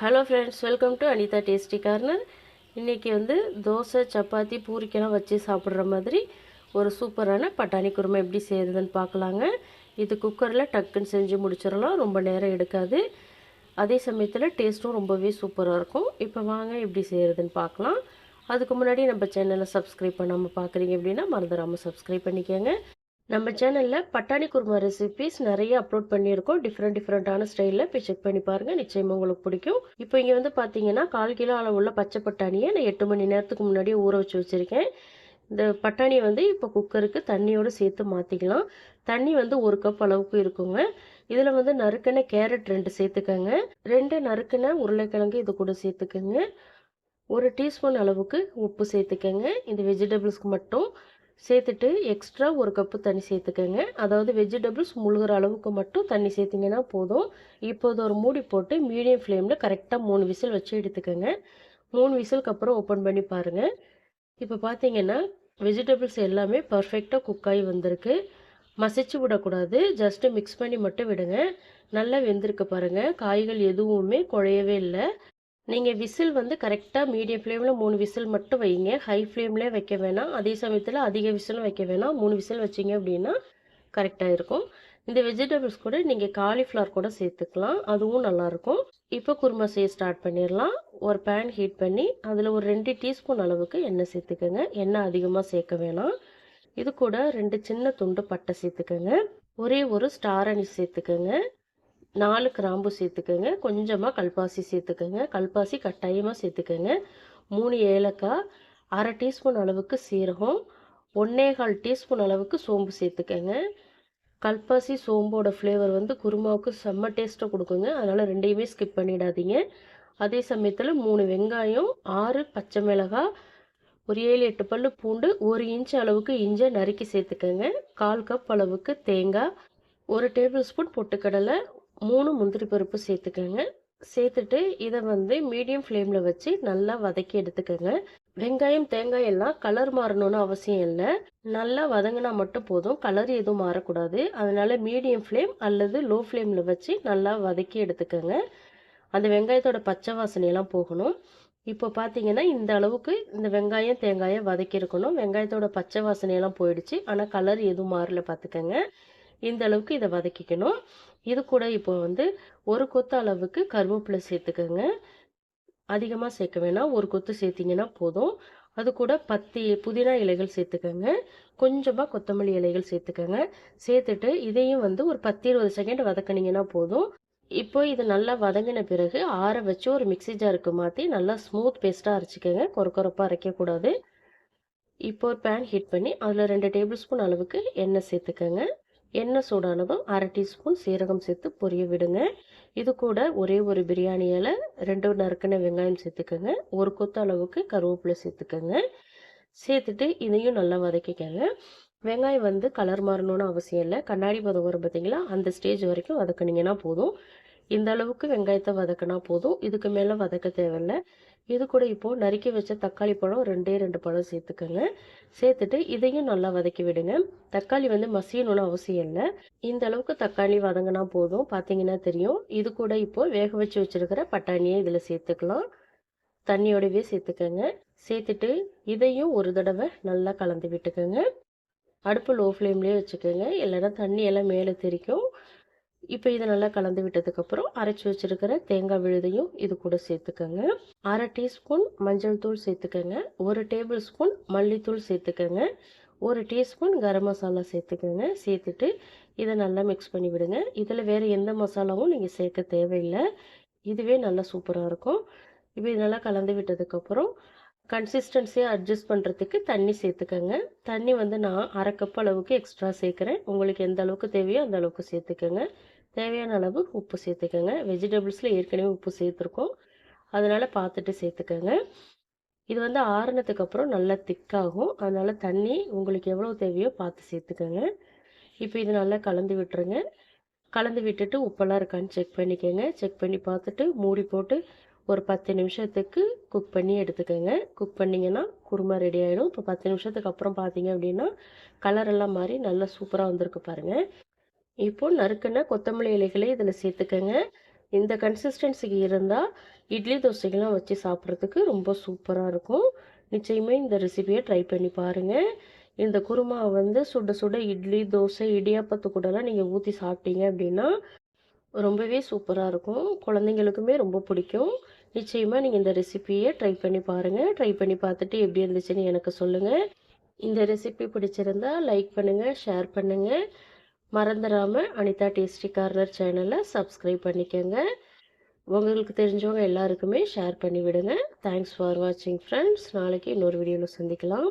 Hello friends welcome to Anitha tasty corner இன்றைக்கி வந்து தோசை சப்பாத்தி பூரிக்கெல்லாம் வச்சு சாப்பிட்ற மாதிரி ஒரு சூப்பரான பட்டாணி குருமா எப்படி செய்கிறதுன்னு பார்க்கலாங்க. இது குக்கரில் டக்குன்னு செஞ்சு முடிச்சிடலாம் ரொம்ப நேரம் எடுக்காது. அதே சமயத்தில் டேஸ்ட்டும் ரொம்பவே சூப்பராக இருக்கும். இப்போ வாங்க எப்படி செய்கிறதுன்னு பார்க்கலாம். அதுக்கு முன்னாடி நம்ம சேனலை சப்ஸ்கிரைப் பண்ணாமல் பார்க்குறீங்க அப்படின்னா மறந்துடாமல் சப்ஸ்கிரைப் பண்ணிக்கோங்க. நம்ம சேனலில் பட்டாணி குருமா ரெசிபிஸ் நிறைய அப்லோட் பண்ணியிருக்கோம். டிஃப்ரெண்ட் டிஃப்ரெண்ட்டான ஸ்டைலில் போய் செக் பண்ணி பாருங்கள் நிச்சயமாக உங்களுக்கு பிடிக்கும். இப்போ இங்கே வந்து பார்த்தீங்கன்னா கால் கிலோ அளவுள்ள பச்சை பட்டாணியை நான் எட்டு மணி நேரத்துக்கு முன்னாடியே ஊற வச்சு வச்சுருக்கேன். இந்த பட்டாணியை வந்து இப்போ குக்கருக்கு தண்ணியோடு சேர்த்து மாற்றிக்கலாம் தண்ணி வந்து ஒரு கப் அளவுக்கு இருக்குங்க. இதில் வந்து நறுக்கின கேரட் ரெண்டு சேர்த்துக்கோங்க. ரெண்டு நறுக்கின உருளைக்கிழங்கு இது கூட சேர்த்துக்கோங்க. ஒரு டீஸ்பூன் அளவுக்கு உப்பு சேர்த்துக்கோங்க. இந்த வெஜிடபிள்ஸ்க்கு மட்டும். சேர்த்துட்டு எக்ஸ்ட்ரா ஒரு கப்பு தண்ணி சேர்த்துக்கோங்க. அதாவது வெஜிடபிள்ஸ் முழுகிற அளவுக்கு மட்டும் தண்ணி சேர்த்திங்கன்னா போதும். இப்போது ஒரு மூடி போட்டு மீடியம் ஃப்ளேமில் கரெக்டாக மூணு விசில் வச்சு எடுத்துக்கோங்க. மூணு விசிலுக்கு அப்புறம் ஓப்பன் பண்ணி பாருங்கள் இப்போ பார்த்தீங்கன்னா வெஜிடபிள்ஸ் எல்லாமே பர்ஃபெக்டாக குக் ஆகி வந்திருக்கு. மசிச்சு விடக்கூடாது. ஜஸ்ட்டு மிக்ஸ் பண்ணி மட்டும் விடுங்க. நல்லா வெந்திருக்கு பாருங்கள் காய்கள் எதுவுமே குழையவே இல்லை. நீங்கள் விசில் வந்து கரெக்டாக மீடியம் ஃப்ளேமில் மூணு விசில் மட்டும் வைங்க. ஹை ஃப்ளேம்லேயே வைக்க வேணாம். அதே சமயத்தில் அதிக விசிலும் வைக்க வேணாம். மூணு விசில் வச்சிங்க அப்படின்னா கரெக்டாக இருக்கும். இந்த வெஜிடபிள்ஸ் கூட நீங்கள் காலிஃப்ளவர் கூட சேர்த்துக்கலாம். அதுவும் நல்லாயிருக்கும் இப்போ குருமா செய்ய ஸ்டார்ட் பண்ணிடலாம். ஒரு பேன் ஹீட் பண்ணி அதில் ஒரு ரெண்டு டீஸ்பூன் அளவுக்கு எண்ணெய் சேர்த்துக்கோங்க. எண்ணெய் அதிகமாக சேர்க்க வேணாம். இது கூட ரெண்டு சின்ன துண்டு பட்டை சேர்த்துக்கோங்க. ஒரே ஒரு ஸ்டார் அணி சேர்த்துக்கோங்க. நாலு கிராம்பு சேர்த்துக்கோங்க. கொஞ்சமாக கல்பாசி சேர்த்துக்கோங்க. கல்பாசி கட்டாயமாக சேர்த்துக்கோங்க. மூணு ஏலக்காய் அரை டீஸ்பூன் அளவுக்கு சீரகம் ஒன்றே கால் டீஸ்பூன் அளவுக்கு சோம்பு சேர்த்துக்கோங்க. கல்பாசி சோம்போட ஃப்ளேவர் வந்து குருமாவுக்கு செம்ம டேஸ்ட்டை கொடுக்குங்க. அதனால் ரெண்டையுமே ஸ்கிப் பண்ணிடாதீங்க. அதே சமயத்தில் மூணு வெங்காயம் ஆறு பச்சை மிளகாய் ஒரு ஏழு எட்டு பல் பூண்டு ஒரு இன்ச் அளவுக்கு இஞ்சை நறுக்கி சேர்த்துக்கோங்க. கால் கப் அளவுக்கு தேங்காய் ஒரு டேபிள் ஸ்பூன் பொட்டுக்கடலை மூணு முந்திரி பருப்பு சேர்த்துக்கோங்க. சேர்த்துட்டு இதை வந்து மீடியம் ஃப்ளேமில் வச்சு நல்லா வதக்கி எடுத்துக்கோங்க. வெங்காயம் தேங்காய் எல்லாம் கலர் மாறணும்னு அவசியம் இல்லை. நல்லா வதங்கினா மட்டும் போதும். கலர் எதுவும் மாறக்கூடாது. அதனால மீடியம் ஃப்ளேம் அல்லது லோ ஃப்ளேமில் வச்சு நல்லா வதக்கி எடுத்துக்கோங்க. அந்த வெங்காயத்தோட பச்சை வாசனையெல்லாம் போகணும். இப்போ பார்த்தீங்கன்னா இந்த அளவுக்கு இந்த வெங்காயம் தேங்காயை வதக்கி இருக்கணும் வெங்காயத்தோட பச்சை வாசனையெல்லாம் போயிடுச்சு. ஆனால் கலர் எதுவும் மாறல பார்த்துக்கோங்க இந்த அளவுக்கு இதை வதக்கிக்கணும். இது கூட இப்போ வந்து ஒரு கொத்து அளவுக்கு கருவேப்பிலை சேர்த்துக்கோங்க. அதிகமாக சேர்க்க வேணாம். ஒரு கொத்து சேர்த்திங்கன்னா போதும். அது கூட பத்து புதினா இலைகள் சேர்த்துக்கோங்க. கொஞ்சமாக கொத்தமல்லி இலைகள் சேர்த்துக்கோங்க. சேர்த்துட்டு இதையும் வந்து ஒரு பத்து இருபது செகண்ட் வதக்கினீங்கன்னா போதும். இப்போ இது நல்லா வதங்கின பிறகு ஆற வச்சு ஒரு மிக்சி ஜாருக்கு மாற்றி நல்லா ஸ்மூத் பேஸ்ட்டாக அரைச்சிக்கோங்க. கொரக்கொரப்பாக அரைக்கக்கூடாது. இப்போ ஒரு பேன் ஹீட் பண்ணி அதில் ரெண்டு டேபிள் ஸ்பூன் அளவுக்கு எண்ணெய் சேர்த்துக்கோங்க. எண்ணெய் சூடானதும் அரை டீஸ்பூன் சீரகம் சேர்த்து பொரிய விடுங்க. இது கூட ஒரே ஒரு பிரியாணி இலை ரெண்டு நறுக்கின வெங்காயம் சேர்த்துக்கோங்க. ஒரு கொத்து அளவுக்கு கருவேப்பிலை சேர்த்துக்கோங்க. சேர்த்துட்டு இதையும் நல்லா வதக்கிக்கோங்க. வெங்காயம் வந்து கலர் மாறணும்னு அவசியம் இல்லை. கண்ணாடி பதம் வரும் பார்த்தீங்களா அந்த ஸ்டேஜ் வரைக்கும் வதக்குனீங்கன்னா போதும். இந்த அளவுக்கு வெங்காயத்தை வதக்கினா போதும். இதுக்கு மேலே வதக்க தேவையில்லை. இது கூட இப்போது நறுக்கி வச்ச தக்காளி பழம் ரெண்டே ரெண்டு பழம் சேர்த்துக்கோங்க. சேர்த்துட்டு இதையும் நல்லா வதக்கி விடுங்க. தக்காளி வந்து மசியணும்னு அவசியம் இல்லை. இந்த அளவுக்கு தக்காளி வதங்கினா போதும். பார்த்தீங்கன்னா தெரியும். இது கூட இப்போது வேக வச்சு வச்சுருக்கிற பட்டாணியை இதில் சேர்த்துக்கலாம். தண்ணியோடவே சேர்த்துக்கோங்க. சேர்த்துட்டு இதையும் ஒரு தடவை நல்லா கலந்து விட்டுக்கோங்க. அடுப்பு லோ ஃப்ளேம்லேயே வச்சுக்கோங்க. இல்லைன்னா தண்ணி எல்லாம் மேலே தெரிக்கும் இப்போ இதை நல்லா கலந்து விட்டதுக்கப்புறம் அரைச்சி வச்சுருக்கிற தேங்காய் விழுதையும் இது கூட சேர்த்துக்கோங்க. அரை டீஸ்பூன் மஞ்சள் தூள் சேர்த்துக்கோங்க. ஒரு டேபிள் ஸ்பூன் மல்லித்தூள் சேர்த்துக்கோங்க. ஒரு டீஸ்பூன் கரம் மசாலா சேர்த்துக்கோங்க. சேர்த்துட்டு இதை நல்லா மிக்ஸ் பண்ணி விடுங்க. இதில் வேறு எந்த மசாலாவும் நீங்கள் சேர்க்க தேவையில்லை. இதுவே நல்லா சூப்பராக இருக்கும். இப்போ இது நல்லா கலந்து விட்டதுக்கப்புறம் கன்சிஸ்டன்சியை அட்ஜஸ்ட் பண்ணுறதுக்கு தண்ணி சேர்த்துக்கோங்க. தண்ணி வந்து நான் அரை கப் அளவுக்கு எக்ஸ்ட்ரா சேர்க்குறேன். உங்களுக்கு எந்த அளவுக்கு தேவையோ அந்த அளவுக்கு சேர்த்துக்கோங்க. தேவையான அளவு உப்பு சேர்த்துக்கோங்க. வெஜிடபிள்ஸில் ஏற்கனவே உப்பு சேர்த்துருக்கோம். அதனால் பார்த்துட்டு சேர்த்துக்கோங்க. இது வந்து ஆறுனதுக்கு அப்புறம் நல்லா திக்காகும் அதனால் தண்ணி உங்களுக்கு எவ்வளோ தேவையோ பார்த்து சேர்த்துக்கோங்க. இப்போ இது நல்லா கலந்து விட்டுருங்க. கலந்து விட்டுட்டு உப்பெல்லாம் இருக்கான்னு செக் பண்ணிக்கோங்க. செக் பண்ணி பார்த்துட்டு மூடி போட்டு ஒரு பத்து நிமிஷத்துக்கு குக் பண்ணி எடுத்துக்கோங்க. குக் பண்ணிங்கன்னா குருமா ரெடி ஆகிடும் இப்போ பத்து நிமிஷத்துக்கு அப்புறம் பார்த்தீங்க அப்படின்னா கலரெல்லாம் மாறி நல்லா சூப்பராக வந்திருக்கு பாருங்கள் இப்போ நறுக்கின கொத்தமல்லி இலைகளை இதில் சேர்த்துக்கோங்க. இந்த கன்சிஸ்டன்சிக்கு இருந்தால் இட்லி தோசைக்கெல்லாம் வச்சு சாப்பிட்றதுக்கு ரொம்ப சூப்பராக இருக்கும். நிச்சயமே இந்த ரெசிபியை ட்ரை பண்ணி பாருங்கள் இந்த குருமா வந்து சுட சுட இட்லி தோசை இடியாப்பத்து கூடலாம் நீங்கள் ஊற்றி சாப்பிட்டீங்க அப்படின்னா ரொம்பவே சூப்பராக இருக்கும். குழந்தைங்களுக்குமே ரொம்ப பிடிக்கும். நிச்சயமாக நீங்கள் இந்த ரெசிப்பியை ட்ரை பண்ணி பாருங்கள் ட்ரை பண்ணி பார்த்துட்டு எப்படி இருந்துச்சுன்னு எனக்கு சொல்லுங்கள் இந்த ரெசிபி பிடிச்சிருந்தா லைக் பண்ணுங்கள் ஷேர் பண்ணுங்கள் மறந்துடாமல் அனிதா டேஸ்டி கார்னர் சேனலை சப்ஸ்கிரைப் பண்ணிக்கோங்க. உங்களுக்கு தெரிஞ்சவங்க எல்லாருக்குமே ஷேர் பண்ணி விடுங்க. தேங்க்ஸ் ஃபார் வாட்சிங் ஃப்ரெண்ட்ஸ் நாளைக்கு இன்னொரு வீடியோவில் சந்திக்கலாம்.